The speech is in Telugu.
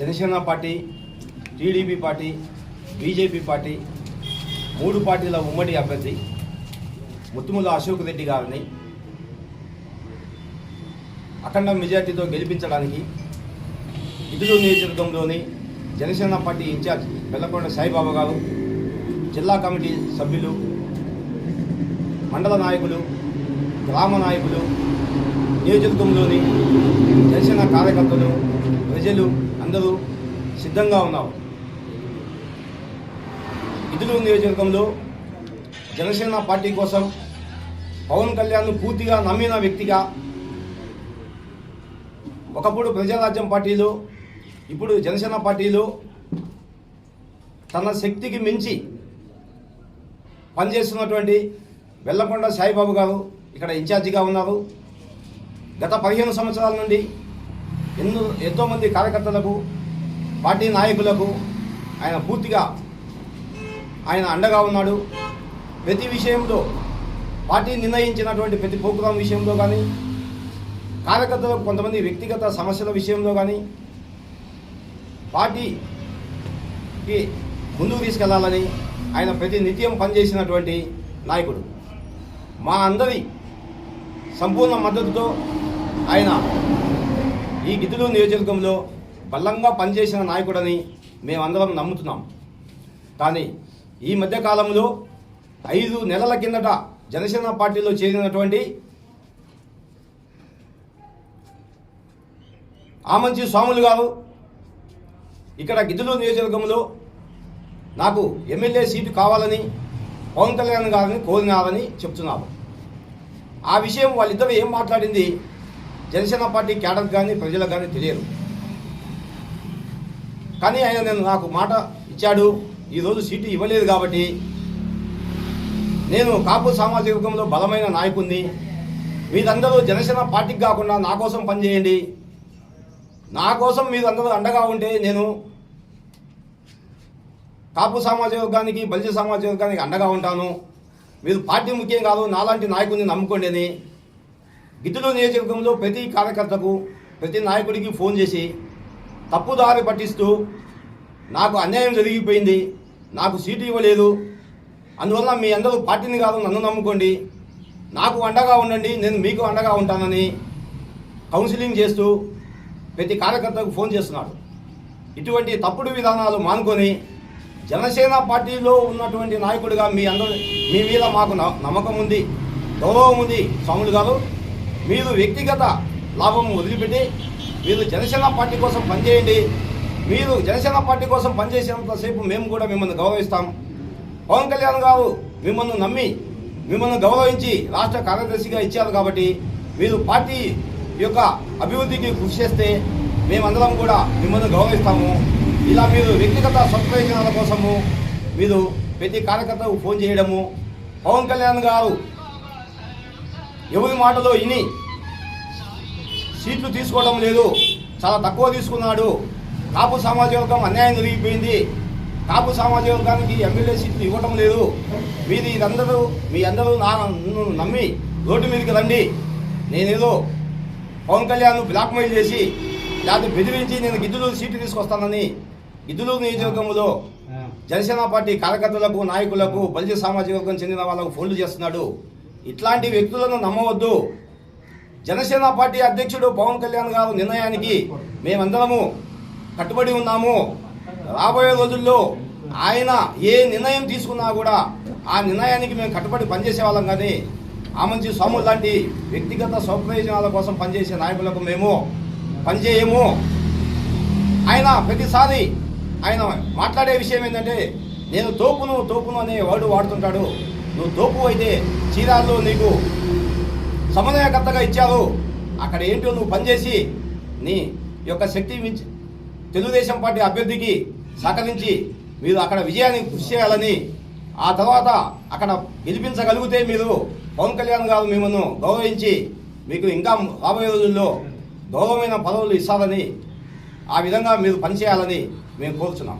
Janasena party TDP party BJP party మూడు పార్టీల ఉమ్మడి అభ్యర్థి ముత్తుముల అశోక్ రెడ్డి గారిని అఖండ మెజార్టీతో గెలిపించడానికి ఇదురు నియోజకవర్గంలోని జనసేన పార్టీ ఇన్ఛార్జ్ బెల్లకొండ సాయిబాబా గారు జిల్లా కమిటీ సభ్యులు మండల నాయకులు గ్రామ నాయకులు నియోజకవర్గంలోని జనసేన కార్యకర్తలు ప్రజలు అందరూ సిద్ధంగా ఉన్నారు ఇదురు నియోజకవర్గంలో జనసేన పార్టీ కోసం పవన్ కళ్యాణ్ పూర్తిగా నమ్మిన వ్యక్తిగా ఒకప్పుడు ప్రజారాజ్యం పార్టీలో ఇప్పుడు జనసేన పార్టీలో తన శక్తికి మించి పనిచేస్తున్నటువంటి వెల్లకొండ సాయిబాబు గారు ఇక్కడ ఇన్ఛార్జిగా ఉన్నారు. గత పదిహేను సంవత్సరాల నుండి ఎన్నో ఎంతోమంది కార్యకర్తలకు పార్టీ నాయకులకు ఆయన పూర్తిగా ఆయన అండగా ఉన్నాడు. ప్రతి విషయంలో పార్టీ నిర్ణయించినటువంటి ప్రతి ప్రోగ్రాం విషయంలో కానీ కార్యకర్తలకు కొంతమంది వ్యక్తిగత సమస్యల విషయంలో కానీ పార్టీకి ముందుకు తీసుకెళ్ళాలని ఆయన ప్రతి నిత్యం పనిచేసినటువంటి నాయకుడు. మా అందరి సంపూర్ణ మద్దతుతో ఆయన ఈ గిద్దులు నియోజకవర్గంలో బలంగా పనిచేసిన నాయకుడని మేమందరం నమ్ముతున్నాం. కానీ ఈ మధ్యకాలంలో ఐదు నెలల కిందట జనసేన పార్టీలో చేరినటువంటి ఆమంచి స్వాములు గారు ఇక్కడ గిద్దులు నియోజకవర్గంలో నాకు ఎమ్మెల్యే సీటు కావాలని పవన్ కళ్యాణ్ గారిని కోరినారని చెప్తున్నారు. ఆ విషయం వాళ్ళిద్దరూ ఏం మాట్లాడింది? జనసేన పార్టీ క్యాడర్ కానీ ప్రజలకు కానీ తెలియదు. కానీ ఆయన నేను నాకు మాట ఇచ్చాడు ఈరోజు సీటు ఇవ్వలేదు కాబట్టి నేను కాపు సామాజిక వర్గంలో బలమైన నాయకుడిని మీరందరూ జనసేన పార్టీకి కాకుండా నా కోసం పనిచేయండి. నా కోసం మీరందరూ అండగా ఉంటే నేను కాపు సామాజిక వర్గానికి బలిజ సామాజిక వర్గానికి అండగా ఉంటాను. మీరు పార్టీ ముఖ్యం కాదు నాలాంటి నాయకుడిని నమ్ముకోండి అని గిద్దులు నియోజకవర్గంలో ప్రతి కార్యకర్తకు ప్రతి నాయకుడికి ఫోన్ చేసి తప్పుదారి పట్టిస్తూ నాకు అన్యాయం జరిగిపోయింది నాకు సీటు ఇవ్వలేదు. అందువల్ల మీ అందరూ పార్టీని కాదు నన్ను నమ్ముకోండి. నాకు అండగా ఉండండి నేను మీకు అండగా ఉంటానని కౌన్సిలింగ్ చేస్తూ ప్రతి కార్యకర్తకు ఫోన్ చేస్తున్నాడు. ఇటువంటి తప్పుడు విధానాలు మానుకొని జనసేన పార్టీలో ఉన్నటువంటి నాయకుడిగా మీ అందరూ మీ మీద మాకు న- నమ్మకం ఉంది గౌరవం ఉంది. స్వాములు గారు మీరు వ్యక్తిగత లాభం వదిలిపెట్టి మీరు జనసేన పార్టీ కోసం పనిచేయండి. మీరు జనసేన పార్టీ కోసం పనిచేసినంతసేపు మేము కూడా మిమ్మల్ని గౌరవిస్తాం. పవన్ కళ్యాణ్ గారు మిమ్మల్ని నమ్మి మిమ్మల్ని గౌరవించి రాష్ట్ర కార్యదర్శిగా ఇచ్చారు కాబట్టి మీరు పార్టీ యొక్క అభివృద్ధికి కృషి చేస్తే మేమందరం కూడా మిమ్మల్ని గౌరవిస్తాము. ఇలా మీరు వ్యక్తిగత సత్ప్రయోజనాల కోసము మీరు ప్రతి కార్యకర్తకు ఫోన్ చేయడము. పవన్ కళ్యాణ్ గారు ఎవరి మాటలో విని సీట్లు తీసుకోవడం లేదు. చాలా తక్కువ తీసుకున్నాడు. కాపు సామాజిక వర్గం అన్యాయం జరిగిపోయింది. కాపు సామాజిక వర్గానికి ఎమ్మెల్యే సీట్లు ఇవ్వటం లేదు. మీది ఇదందరూ మీ అందరూ నా నన్ను నమ్మి రోడ్డు మీదకి రండి. నేనేదో పవన్ కళ్యాణ్ బ్లాక్మెయిల్ చేసి లేకపోతే బెదిరించి నేను గిద్దులూరు సీటు తీసుకొస్తానని గిద్దులూరు నియోజకవర్గంలో జనసేన పార్టీ కార్యకర్తలకు నాయకులకు బలిజ సామాజిక వర్గం చెందిన వాళ్ళకు ఫోన్లు చేస్తున్నాడు. ఇట్లాంటి వ్యక్తులను నమ్మవద్దు. జనసేన పార్టీ అధ్యక్షుడు పవన్ కళ్యాణ్ గారు నిర్ణయానికి మేమందరము కట్టుబడి ఉన్నాము. రాబోయే రోజుల్లో ఆయన ఏ నిర్ణయం తీసుకున్నా కూడా ఆ నిర్ణయానికి మేము కట్టుబడి పనిచేసే వాళ్ళం కానీ ఆ మంచి స్వాములు లాంటి వ్యక్తిగత స్వప్రయోజనాల కోసం పనిచేసే నాయకులకు మేము పనిచేయము. ఆయన ప్రతిసారి ఆయన మాట్లాడే విషయం ఏంటంటే నేను తోపును తోపును అనే వర్డ్ వాడుతుంటాడు. నువ్వు తోపు అయితే చీరాల్లో నీకు సమన్వయకర్తగా ఇచ్చారు అక్కడ ఏంటో నువ్వు పనిచేసి నీ యొక్క శక్తి మించి తెలుగుదేశం పార్టీ అభ్యర్థికి సహకరించి మీరు అక్కడ విజయాన్ని కృషి చేయాలని ఆ తర్వాత అక్కడ గెలిపించగలిగితే మీరు పవన్ కళ్యాణ్ గారు మిమ్మల్ని గౌరవించి మీకు ఇంకా రాబోయే రోజుల్లో గౌరవమైన పదవులు ఇస్తారని ఆ విధంగా మీరు పనిచేయాలని మేము కోరుచున్నాం.